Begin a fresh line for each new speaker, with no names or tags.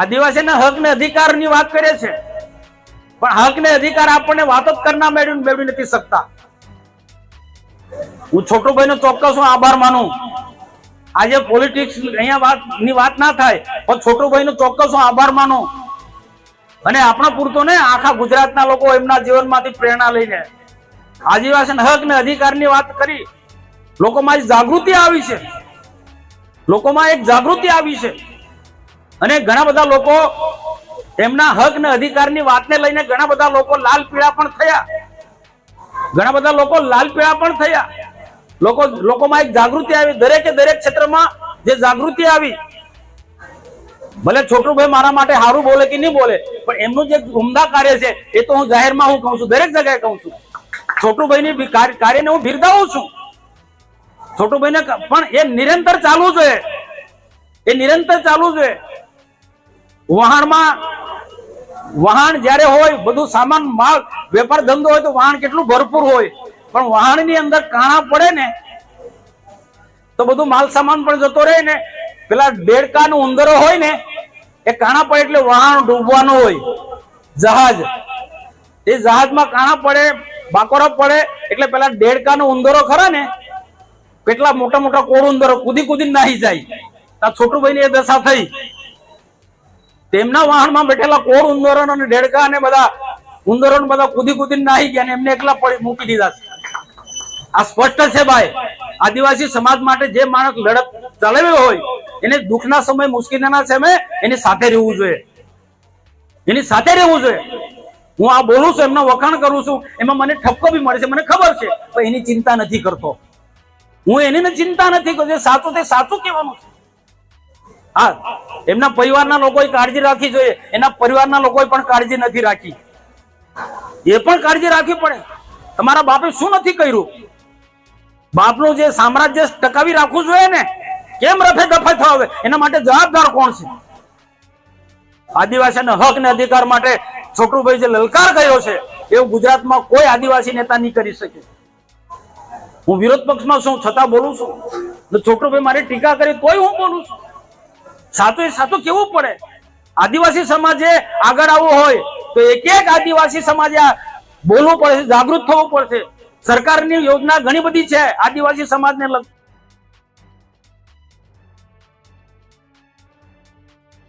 આદિવાસીના હક ને અધિકારની વાત કરે છે. પણ હક ને અધિકાર આપણને વાત જ કરના મેળવી મેળવી નથી શકતા. હું છોટુભાઈ નો ચોક્કસ આભાર માનું. આજે પોલિટિક્સ અહીંયા વાતની વાત ના થાય, પણ છોટુભાઈ નો ચોક્કસ આભાર માનું. અને આપણા પૂરતો ને આખા ગુજરાતના લોકો એમના જીવનમાંથી પ્રેરણા લઈને. આદિવાસી હક ને અધિકારની વાત કરી. લોકોમાં જાગૃતિ આવી છે. લોકોમાં એક જાગૃતિ આવી છે. અને ઘણા બધા લોકો એમના હક ને અધિકારની વાતને લઈને ઘણા બધા લોકો લાલ પીળા પણ થયા. ઘણા બધા લોકો લાલ પીળા પણ થયા. લોકો, લોકોમાં એક જાગૃતિ આવી. દરેકે દરેક ક્ષેત્રમાં જે જાગૃતિ આવી, ભલે છોટુભાઈ મારા માટે સારું બોલે કે નહીં બોલે, પણ એમનું જે ઉમદા કાર્ય છે, એ તો હું જાહેરમાં હું કહું છું, દરેક જગ્યાએ કહું છું. છોટુભાઈની કાર્યને હું બિરદાવું છું. છોટુભાઈને પણ એ નિરંતર ચાલવું જોઈએ. એ નિરંતર ચાલવું જોઈએ. વહાણમાં વહાણ જ્યારે હોય, બધું સામાન, માલ, વેપાર ધંધો હોય તો વહાણ કેટલું ભરપૂર હોય. પણ વહાણની અંદર કાણા પડે ને, તો બધું માલ સામાન પણ જતો રહે ને. પેલા દેડકા નું ઉંદરો હોય ને, એ કાણા પડે એટલે વહાણ ડૂબવાનું હોય. જહાજ. એ જહાજમાં કાણા પડે, બાકોરો પડે, એટલે પેલા દેડકા નો ઉંદરો ખરા ને, કેટલા મોટા મોટા કોળ ઉંદરો કૂદી કૂદી નાહી જાય. આ છોટુભાઈ ની એ દશા થઈ. તેમના વાહનમાં બેઠેલા કોળ ઉંદરો અને ડેડકા અને બધા ઉંદરો બધા કૂદી કૂદી નાહી ગયા એમને એકલા પડી મૂકી દીધા આ સ્પષ્ટ છે ભાઈ, આદિવાસી સમાજ માટે જે માણસ લડત ચલાવ્યો હોય, એને દુઃખના સમય, મુશ્કેલીના સમય એની સાથે રહેવું જોઈએ. એની સાથે રહેવું જોઈએ. હું આ બોલું છું, એમનો વખાણ કરું છું, એમાં મને ઠપકો બી મળે છે, મને ખબર છે, પણ એની ચિંતા નથી કરતો. હું એની ચિંતા નથી કરતો સાચું તે સાચું કહેવાનું છે. હા, એમના પરિવારના લોકોએ કાળજી રાખવી જોઈએ. એના પરિવારના લોકોએ પણ કાળજી નથી રાખી. એ પણ કાળજી રાખવી પડે. તમારા બાપે શું નથી કર્યું? બાપનું જે સામ્રાજ્ય ટકાવી રાખવું જોઈએ ને, કેમ રફે દફે થવા એના માટે જવાબદાર કોણ છે? આદિવાસીના હક ને અધિકાર માટે છોટુભાઈ જે લલકાર કર્યો છે, એવું ગુજરાતમાં કોઈ આદિવાસી નેતા નહીં કરી શકે. હું વિરોધ પક્ષમાં છું, છતાં બોલું છું. છોટુભાઈ મારી ટીકા કરી, તોય હું બોલું છું. સાચું સાચું કેવું પડે? આદિવાસી સમાજે આગળ આવવું હોય તો એક એક આદિવાસી સમાજે બોલવું પડશે જાગૃત થવું પડશે. સરકારની યોજના ઘણી બધી છે આદિવાસી સમાજને લગતી